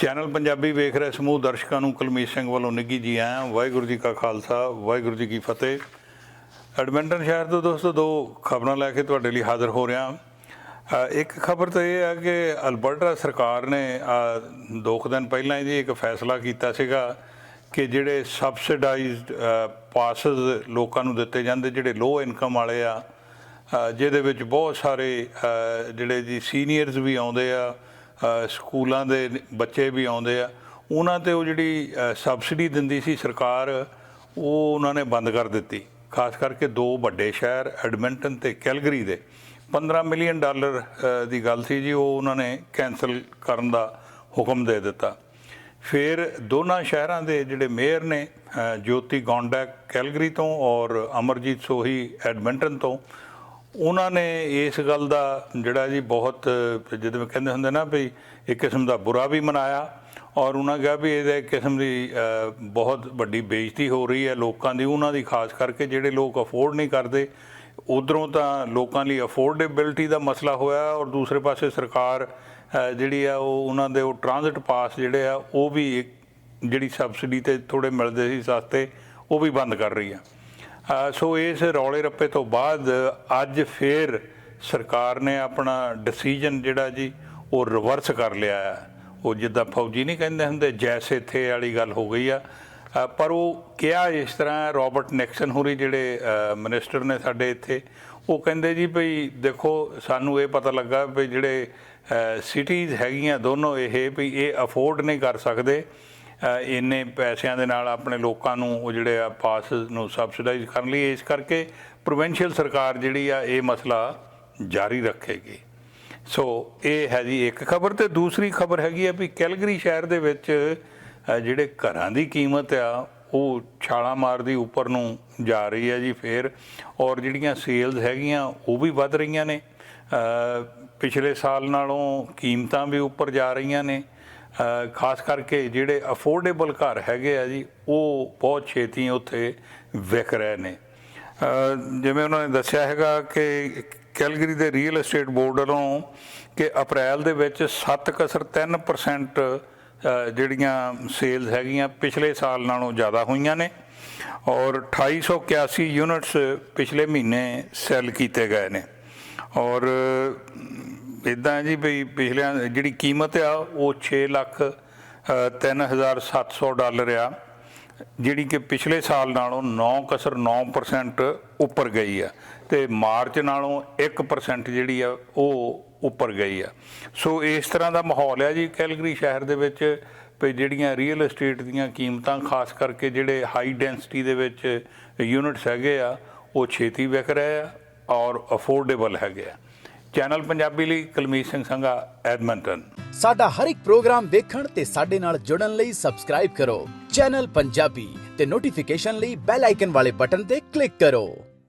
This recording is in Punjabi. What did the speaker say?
ਚੈਨਲ ਪੰਜਾਬੀ ਵੇਖ ਰਹੇ ਸਮੂਹ ਦਰਸ਼ਕਾਂ ਨੂੰ ਕੁਲਮੀਤ ਸਿੰਘ ਵੱਲੋਂ ਨਿੱਘੀ ਜੀ ਆਇਆਂ, ਵਾਹਿਗੁਰੂ ਜੀ ਕਾ ਖਾਲਸਾ, ਵਾਹਿਗੁਰੂ ਜੀ ਕੀ ਫਤਿਹ। ਐਡਮਿੰਟਨ ਸ਼ਹਿਰ ਤੋਂ ਦੋਸਤੋ, ਦੋ ਖਬਰਾਂ ਲੈ ਕੇ ਤੁਹਾਡੇ ਲਈ ਹਾਜ਼ਰ ਹੋ ਰਿਹਾ। ਇੱਕ ਖਬਰ ਤਾਂ ਇਹ ਹੈ ਕਿ ਅਲਬਰਟਾ ਸਰਕਾਰ ਨੇ ਦੋ ਕੁ ਦਿਨ ਪਹਿਲਾਂ ਹੀ ਇੱਕ ਫੈਸਲਾ ਕੀਤਾ ਸੀਗਾ ਕਿ ਜਿਹੜੇ ਸਬਸਿਡਾਈਜ਼ਡ ਪਾਸਸ ਲੋਕਾਂ ਨੂੰ ਦਿੱਤੇ ਜਾਂਦੇ, ਜਿਹੜੇ ਲੋ ਇਨਕਮ ਵਾਲੇ ਆ ਜਿਹਦੇ ਵਿੱਚ ਬਹੁਤ ਸਾਰੇ ਜਿਹੜੇ ਜੀ ਸੀਨੀਅਰਸ ਵੀ ਆਉਂਦੇ ਆ ਸਕੂਲਾਂ ਦੇ ਬੱਚੇ ਵੀ ਆਉਂਦੇ ਆ। ਉਹਨਾਂ ਤੇ ਉਹ ਜਿਹੜੀ ਸਬਸਿਡੀ ਦਿੰਦੀ ਸੀ ਸਰਕਾਰ, ਉਹ ਉਹਨਾਂ ਨੇ ਬੰਦ ਕਰ ਦਿੱਤੀ। ਖਾਸ ਕਰਕੇ ਦੋ ਵੱਡੇ ਸ਼ਹਿਰ, ਐਡਮਿੰਟਨ ਤੇ ਕੈਲਗਰੀ ਦੇ। 15 ਮਿਲੀਅਨ ਡਾਲਰ ਦੀ ਗੱਲ ਸੀ ਜੀ, ਉਹ ਉਹਨਾਂ ਨੇ ਕੈਨਸਲ ਕਰਨ ਦਾ ਹੁਕਮ ਦੇ ਦਿੱਤਾ। ਫਿਰ ਦੋਨਾਂ ਸ਼ਹਿਰਾਂ ਦੇ ਜਿਹੜੇ ਮੇਅਰ ਨੇ ਜੋਤੀ ਗੌਂਡੈਕ ਕੈਲਗਰੀ ਤੋਂ ਔਰ ਅਮਰਜੀਤ ਸੋਹੀ ਐਡਮਿੰਟਨ ਤੋਂ ਉਹਨਾਂ ਨੇ ਇਸ ਗੱਲ ਦਾ ਜਿਹੜਾ ਜੀ ਬਹੁਤ ਜਿਵੇਂ ਕਹਿੰਦੇ ਹੁੰਦੇ ਨਾ ਵੀ ਇੱਕ ਕਿਸਮ ਦਾ ਬੁਰਾ ਵੀ ਮਨਾਇਆ ਔਰ ਉਹਨਾਂ ਕਿਹਾ ਵੀ ਇਹਦੇ ਇੱਕ ਕਿਸਮ ਦੀ ਬਹੁਤ ਵੱਡੀ ਬੇਇੱਜ਼ਤੀ ਹੋ ਰਹੀ ਹੈ ਲੋਕਾਂ ਦੀ, ਉਹਨਾਂ ਦੀ ਖਾਸ ਕਰਕੇ ਜਿਹੜੇ ਲੋਕ ਅਫੋਰਡ ਨਹੀਂ ਕਰਦੇ, ਉਧਰੋਂ ਤਾਂ ਲੋਕਾਂ ਲਈ ਅਫੋਰਡੇਬਿਲਟੀ ਦਾ ਮਸਲਾ ਹੋਇਆ ਔਰ ਦੂਸਰੇ ਪਾਸੇ ਸਰਕਾਰ ਜਿਹੜੀ ਆ ਉਹ ਉਹਨਾਂ ਦੇ ਉਹ ਟ੍ਰਾਂਜ਼ਿਟ ਪਾਸ ਜਿਹੜੇ ਆ ਉਹ ਵੀ ਇੱਕ ਜਿਹੜੀ ਸਬਸਿਡੀ ਤੇ ਥੋੜੇ ਮਿਲਦੇ ਸੀ ਸਸਤੇ, ਉਹ ਵੀ ਬੰਦ ਕਰ ਰਹੀ ਆ। ਸੋ ਇਸ ਰੌਲੇ ਰੱਪੇ ਤੋਂ ਬਾਅਦ ਅੱਜ ਫੇਰ ਸਰਕਾਰ ਨੇ ਆਪਣਾ ਡਿਸੀਜਨ ਜਿਹੜਾ ਜੀ, ਉਹ ਰਿਵਰਸ ਕਰ ਲਿਆ ਹੈ। ਉਹ ਜਿੱਦਾਂ ਫੌਜੀ ਨਹੀਂ ਕਹਿੰਦੇ ਹੁੰਦੇ, ਜੈਸੇ ਥੇ ਵਾਲੀ ਗੱਲ ਹੋ ਗਈ ਆ। ਪਰ ਉਹ ਕਿਹਾ ਇਸ ਤਰ੍ਹਾਂ ਰੋਬਰਟ ਨੈਕਸਨ ਹੋਰੀ ਜਿਹੜੇ ਮਿਨਿਸਟਰ ਨੇ ਸਾਡੇ ਇੱਥੇ, ਉਹ ਕਹਿੰਦੇ ਜੀ ਭਈ ਦੇਖੋ, ਸਾਨੂੰ ਇਹ ਪਤਾ ਲੱਗਾ ਵੀ ਜਿਹੜੇ ਸਿਟੀਜ਼ ਹੈਗੀਆਂ ਦੋਨੋਂ, ਇਹ ਵੀ ਇਹ ਅਫੋਰਡ ਨਹੀਂ ਕਰ ਸਕਦੇ। ਇੰਨੇ ਪੈਸਿਆਂ ਦੇ ਨਾਲ ਆਪਣੇ ਲੋਕਾਂ ਨੂੰ ਉਹ ਜਿਹੜੇ ਆ ਪਾਸ ਨੂੰ ਸਬਸਿਡਾਈਜ਼ ਕਰਨ ਲਈ, ਇਸ ਕਰਕੇ ਪ੍ਰੋਵਿੰਸ਼ੀਅਲ ਸਰਕਾਰ ਜਿਹੜੀ ਆ ਇਹ ਮਸਲਾ ਜਾਰੀ ਰੱਖੇਗੀ। ਸੋ ਇਹ ਹੈ ਜੀ ਇੱਕ ਖਬਰ ਤੇ ਦੂਸਰੀ ਖਬਰ ਹੈਗੀ ਆ ਵੀ ਕੈਲਗਰੀ ਸ਼ਹਿਰ ਦੇ ਵਿੱਚ ਜਿਹੜੇ ਘਰਾਂ ਦੀ ਕੀਮਤ ਆ, ਉਹ ਛਾਲਾਂ ਮਾਰਦੀ ਉੱਪਰ ਨੂੰ ਜਾ ਰਹੀ ਹੈ ਜੀ ਫੇਰ, ਔਰ ਜਿਹੜੀਆਂ ਸੇਲਸ ਹੈਗੀਆਂ ਉਹ ਵੀ ਵੱਧ ਰਹੀਆਂ ਨੇ। ਪਿਛਲੇ ਸਾਲ ਨਾਲੋਂ ਕੀਮਤਾਂ ਵੀ ਉੱਪਰ ਜਾ ਰਹੀਆਂ ਨੇ। ਖਾਸ ਕਰਕੇ ਜਿਹੜੇ ਅਫੋਰਡੇਬਲ ਘਰ ਹੈਗੇ ਆ ਜੀ ਉਹ ਬਹੁਤ ਛੇਤੀ ਉੱਥੇ ਵਿਕ ਰਹੇ ਨੇ। ਜਿਵੇਂ ਉਹਨਾਂ ਨੇ ਦੱਸਿਆ ਹੈਗਾ ਕਿ ਕੈਲਗਰੀ ਦੇ ਰੀਅਲ ਏਸਟੇਟ ਬੋਰਡ ਵੱਲੋਂ ਕਿ ਅਪ੍ਰੈਲ ਦੇ ਵਿੱਚ 7.3% ਅ, ਜਿਹੜੀਆਂ ਸੇਲਸ ਹੈਗੀਆਂ ਪਿਛਲੇ ਸਾਲ ਨਾਲੋਂ ਜ਼ਿਆਦਾ ਹੋਈਆਂ ਨੇ ਔਰ 2881 ਯੂਨਿਟਸ ਪਿਛਲੇ ਮਹੀਨੇ ਸੈੱਲ ਕੀਤੇ ਗਏ ਨੇ। ਔਰ ਇਦਾਂ ਜੀ ਵੀ ਪਿਛਲਿਆਂ ਜਿਹੜੀ ਕੀਮਤ ਆ ਉਹ 6 ਲੱਖ ਅ, 3700 ਡਾਲਰ ਆ। ਜਿਹੜੀ ਕਿ ਪਿਛਲੇ ਸਾਲ ਨਾਲੋਂ 9.9% ਉੱਪਰ ਗਈ ਆ ਤੇ ਮਾਰਚ ਨਾਲੋਂ 1% ਜਿਹੜੀ ਆ ਉਹ ਉੱਪਰ ਗਈ ਆ। ਸੋ ਇਸ ਤਰ੍ਹਾਂ ਦਾ ਮਾਹੌਲ ਆ ਜੀ ਕੈਲਗਰੀ ਸ਼ਹਿਰ ਦੇ ਵਿੱਚ ਵੀ ਜਿਹੜੀਆਂ ਰੀਅਲ ਏਸਟੇਟ ਦੀਆਂ ਕੀਮਤਾਂ ਖਾਸ ਕਰਕੇ ਜਿਹੜੇ ਹਾਈ ਡੈਂਸਿਟੀ ਦੇ ਵਿੱਚ ਯੂਨਿਟਸ ਹੈਗੇ ਆ ਉਹ ਛੇਤੀ ਵਿਕ ਰਹੇ ਆ ਔਰ ਅਫੋਰਡੇਬਲ ਹੈਗੇ ਆ। ਚੈਨਲ ਪੰਜਾਬੀ ਲਈ ਕੁਲਮੀਤ ਸਿੰਘ ਸੰਘਾ, ਐਡਮੰਟਨ। ਸਾਡਾ ਹਰ ਇੱਕ ਪ੍ਰੋਗਰਾਮ ਦੇਖਣ ਤੇ ਸਾਡੇ ਨਾਲ ਜੁੜਨ ਲਈ ਸਬਸਕ੍ਰਾਈਬ ਕਰੋ। ਚੈਨਲ ਪੰਜਾਬੀ ਤੇ ਨੋਟੀਫਿਕੇਸ਼ਨ ਲਈ ਬੈਲ ਆਈਕਨ ਵਾਲੇ ਬਟਨ ਤੇ ਕਲਿੱਕ ਕਰੋ।